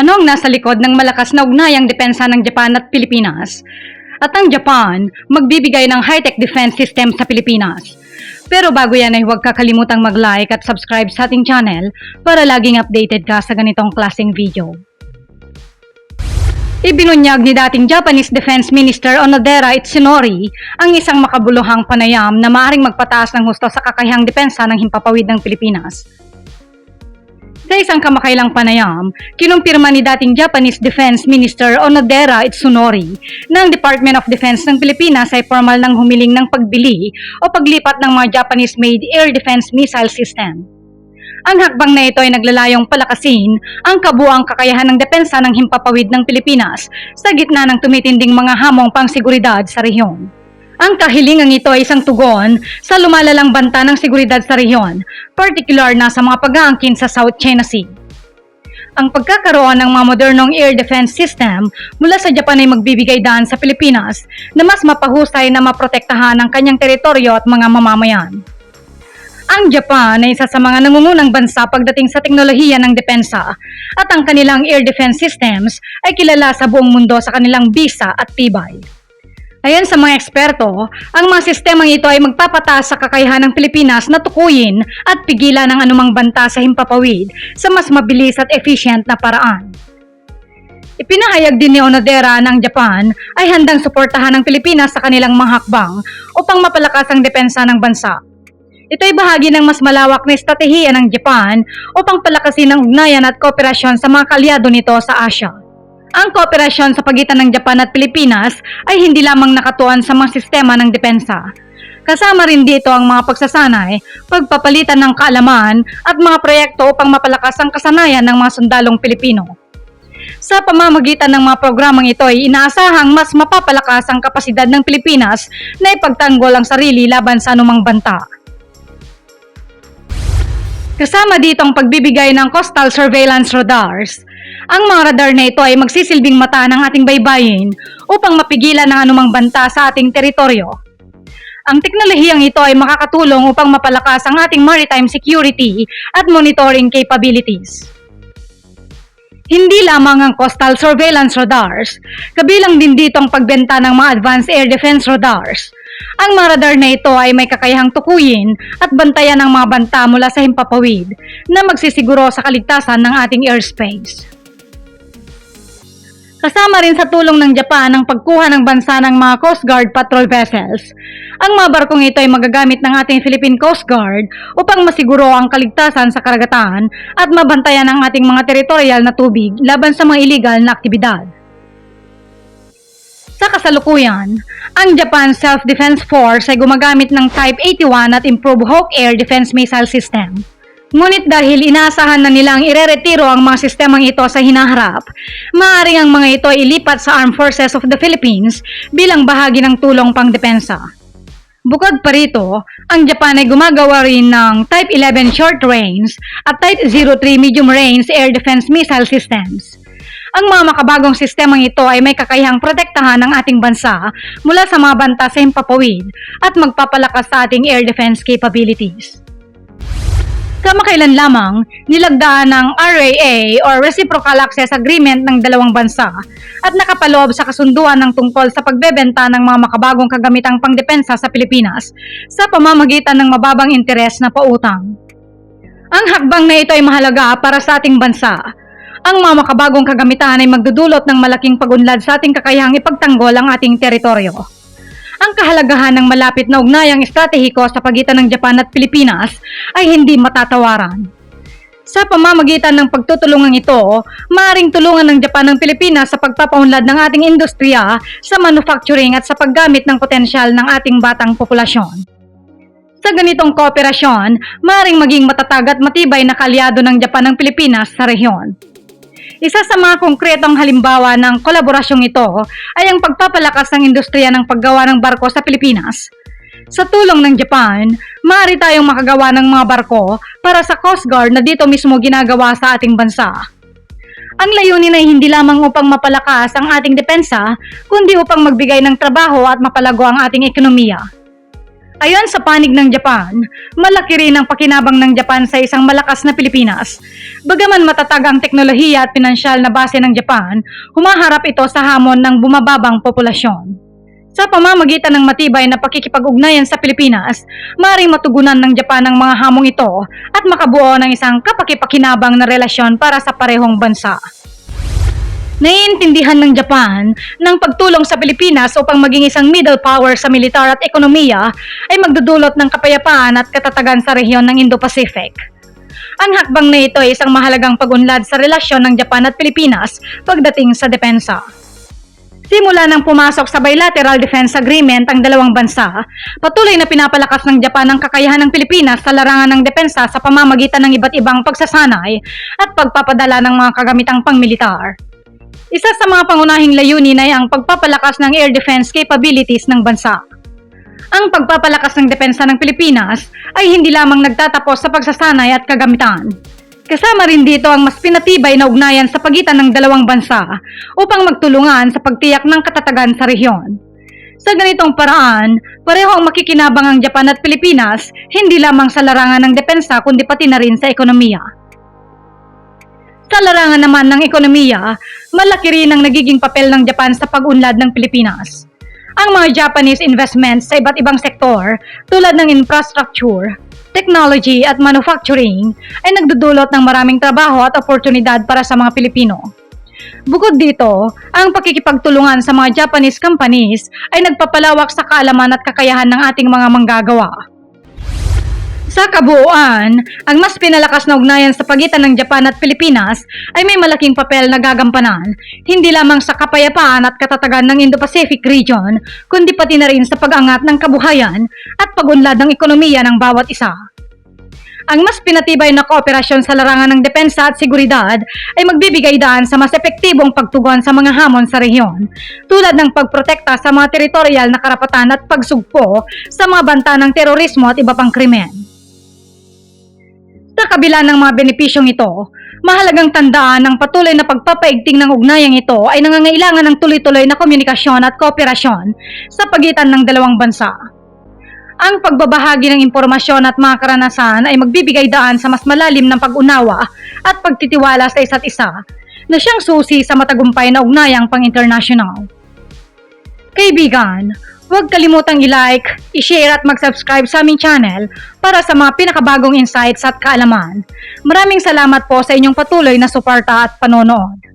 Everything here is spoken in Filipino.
Ano ang nasa likod ng malakas na ugnayang depensa ng Japan at Pilipinas? At ang Japan, magbibigay ng high-tech defense system sa Pilipinas. Pero bago yan ay huwag kakalimutang mag-like at subscribe sa ating channel para laging updated ka sa ganitong klaseng video. Ibinunyag ni dating Japanese Defense Minister Onodera Itsunori ang isang makabuluhang panayam na maaring magpataas ng husto sa kakayahang depensa ng himpapawid ng Pilipinas. Sa isang kamakailang panayam, kinumpirma ni dating Japanese Defense Minister Onodera Itsunori na ang Department of Defense ng Pilipinas ay formal nang humiling ng pagbili o paglipat ng mga Japanese-made air defense missile system. Ang hakbang na ito ay naglalayong palakasin ang kabuang kakayahan ng depensa ng himpapawid ng Pilipinas sa gitna ng tumitinding mga hamong pangseguridad sa rehiyon. Ang kahilingang ito ay isang tugon sa lumalalang banta ng seguridad sa rehiyon, partikular na sa mga pag-aangkin sa South China Sea. Ang pagkakaroon ng mga modernong air defense system mula sa Japan ay magbibigay daan sa Pilipinas na mas mapahusay na maprotektahan ang kanyang teritoryo at mga mamamayan. Ang Japan ay isa sa mga nangungunang bansa pagdating sa teknolohiya ng depensa at ang kanilang air defense systems ay kilala sa buong mundo sa kanilang bisa at tibay. Ayon sa mga eksperto, ang mga sistemang ito ay magpapataas sa kakayahan ng Pilipinas na tukuyin at pigilan ang anumang banta sa himpapawid sa mas mabilis at efficient na paraan. Ipinahayag din ni Onodera ng Japan ay handang suportahan ng Pilipinas sa kanilang mga hakbang upang mapalakas ang depensa ng bansa ito ay bahagi ng mas malawak na estratehiya ng Japan upang palakasin ang ugnayan at kooperasyon sa mga kalyado nito sa Asia. Ang kooperasyon sa pagitan ng Japan at Pilipinas ay hindi lamang nakatuon sa mga sistema ng depensa. Kasama rin dito ang mga pagsasanay, pagpapalitan ng kaalaman at mga proyekto upang mapalakas ang kasanayan ng mga sundalong Pilipino. Sa pamamagitan ng mga programang ito ay inaasahang mas mapapalakas ang kapasidad ng Pilipinas na ipagtanggol ang sarili laban sa anumang banta. Kasama dito ang pagbibigay ng coastal surveillance radars. Ang mga radar na ito ay magsisilbing mata ng ating baybayin upang mapigilan ang anumang banta sa ating teritoryo. Ang teknolohiyang ito ay makakatulong upang mapalakas ang ating maritime security at monitoring capabilities. Hindi lamang ang coastal surveillance radars, kabilang din dito ang pagbenta ng mga advanced air defense radars ang mga radar na ito ay may kakayahang tukuyin at bantayan ng mga banta mula sa himpapawid na magsisiguro sa kaligtasan ng ating airspace. Kasama rin sa tulong ng Japan ang pagkuha ng bansa ng mga Coast Guard patrol vessels. Ang mga barkong ito ay magagamit ng ating Philippine Coast Guard upang masiguro ang kaligtasan sa karagatan at mabantayan ang ating mga teritorial na tubig laban sa mga illegal na aktibidad. Sa kasalukuyan, ang Japan Self-Defense Force ay gumagamit ng Type 81 at Improved Hawk Air Defense Missile System. Ngunit dahil inaasahan na nilang ireretiro ang mga sistemang ito sa hinaharap, maaaring ang mga ito ay ilipat sa Armed Forces of the Philippines bilang bahagi ng tulong pangdepensa. Bukod pa rito, ang Japan ay gumagawa rin ng Type 11 Short Range at Type 03 Medium Range Air Defense Missile Systems. Ang mga makabagong sistemang ito ay may kakayahang protektahan ng ating bansa mula sa mga banta sa himpapawid at magpapalakas sa ating air defense capabilities. Kamakailan lamang, nilagdaan ng RAA or Reciprocal Access Agreement ng dalawang bansa at nakapaloob sa kasunduan ng tungkol sa pagbebenta ng mga makabagong kagamitang pangdepensa sa Pilipinas sa pamamagitan ng mababang interes na pautang. Ang hakbang na ito ay mahalaga para sa ating bansa ang mga makabagong kagamitan ay magdudulot ng malaking pagunlad sa ating kakayahang ipagtanggol ang ating teritoryo. Ang kahalagahan ng malapit na ugnayang estratehiko sa pagitan ng Japan at Pilipinas ay hindi matatawaran. Sa pamamagitan ng pagtutulungan ito, maaring tulungan ng Japan ng Pilipinas sa pagpapaunlad ng ating industriya sa manufacturing at sa paggamit ng potensyal ng ating batang populasyon. Sa ganitong kooperasyon, maaring maging matatag at matibay na kalyado ng Japan ng Pilipinas sa rehiyon. Isa sa mga konkretong halimbawa ng kolaborasyong ito ay ang pagpapalakas ng industriya ng paggawa ng barko sa Pilipinas. Sa tulong ng Japan, maaari tayong makagawa ng mga barko para sa Coast Guard na dito mismo ginagawa sa ating bansa. Ang layunin ay hindi lamang upang mapalakas ang ating depensa, kundi upang magbigay ng trabaho at mapalago ang ating ekonomiya. Ayon sa panig ng Japan, malaki rin ang pakinabang ng Japan sa isang malakas na Pilipinas. Bagaman matatag ang teknolohiya at pinansyal na base ng Japan, humaharap ito sa hamon ng bumababang populasyon. Sa pamamagitan ng matibay na pakikipag-ugnayan sa Pilipinas, maaaring matugunan ng Japan ang mga hamong ito at makabuo ng isang kapakipakinabang na relasyon para sa parehong bansa. Naiintindihan ng Japan ng pagtulong sa Pilipinas upang maging isang middle power sa militar at ekonomiya ay magdudulot ng kapayapaan at katatagan sa rehiyon ng Indo-Pacific. Ang hakbang na ito ay isang mahalagang pag-unlad sa relasyon ng Japan at Pilipinas pagdating sa depensa. Simula nang pumasok sa bilateral defense agreement ang dalawang bansa, patuloy na pinapalakas ng Japan ang kakayahan ng Pilipinas sa larangan ng depensa sa pamamagitan ng iba't ibang pagsasanay at pagpapadala ng mga kagamitang pangmilitar. Isa sa mga pangunahing layunin ay ang pagpapalakas ng air defense capabilities ng bansa. Ang pagpapalakas ng depensa ng Pilipinas ay hindi lamang nagtatapos sa pagsasanay at kagamitan. Kasama rin dito ang mas pinatibay na ugnayan sa pagitan ng dalawang bansa upang magtulungan sa pagtiyak ng katatagan sa rehiyon. Sa ganitong paraan, pareho ang makikinabang ang Japan at Pilipinas hindi lamang sa larangan ng depensa kundi pati na rin sa ekonomiya. Sa larangan naman ng ekonomiya, malaki rin ang nagiging papel ng Japan sa pag-unlad ng Pilipinas. Ang mga Japanese investments sa iba't ibang sektor tulad ng infrastructure, technology at manufacturing ay nagdudulot ng maraming trabaho at oportunidad para sa mga Pilipino. Bukod dito, ang pakikipagtulungan sa mga Japanese companies ay nagpapalawak sa kaalaman at kakayahan ng ating mga manggagawa. Sa kabuuan, ang mas pinalakas na ugnayan sa pagitan ng Japan at Pilipinas ay may malaking papel na gagampanan, hindi lamang sa kapayapaan at katatagan ng Indo-Pacific region, kundi pati na rin sa pag-angat ng kabuhayan at pagunlad ng ekonomiya ng bawat isa. Ang mas pinatibay na kooperasyon sa larangan ng depensa at seguridad ay magbibigay daan sa mas epektibong pagtugon sa mga hamon sa rehiyon, tulad ng pagprotekta sa mga teritorial na karapatan at pagsugpo sa mga banta ng terorismo at iba pang krimen. Sa kabila ng mga benepisyong ito, mahalagang tandaan ng patuloy na pagpapaigting ng ugnayang ito ay nangangailangan ng tuloy-tuloy na komunikasyon at kooperasyon sa pagitan ng dalawang bansa. Ang pagbabahagi ng impormasyon at mga karanasan ay magbibigay daan sa mas malalim ng pag-unawa at pagtitiwala sa isa't isa na siyang susi sa matagumpay na ugnayang pang-international. Kaibigan, huwag kalimutang i-like, i-share at mag-subscribe sa aming channel para sa mga pinakabagong insights at kaalaman. Maraming salamat po sa inyong patuloy na suporta at panonood.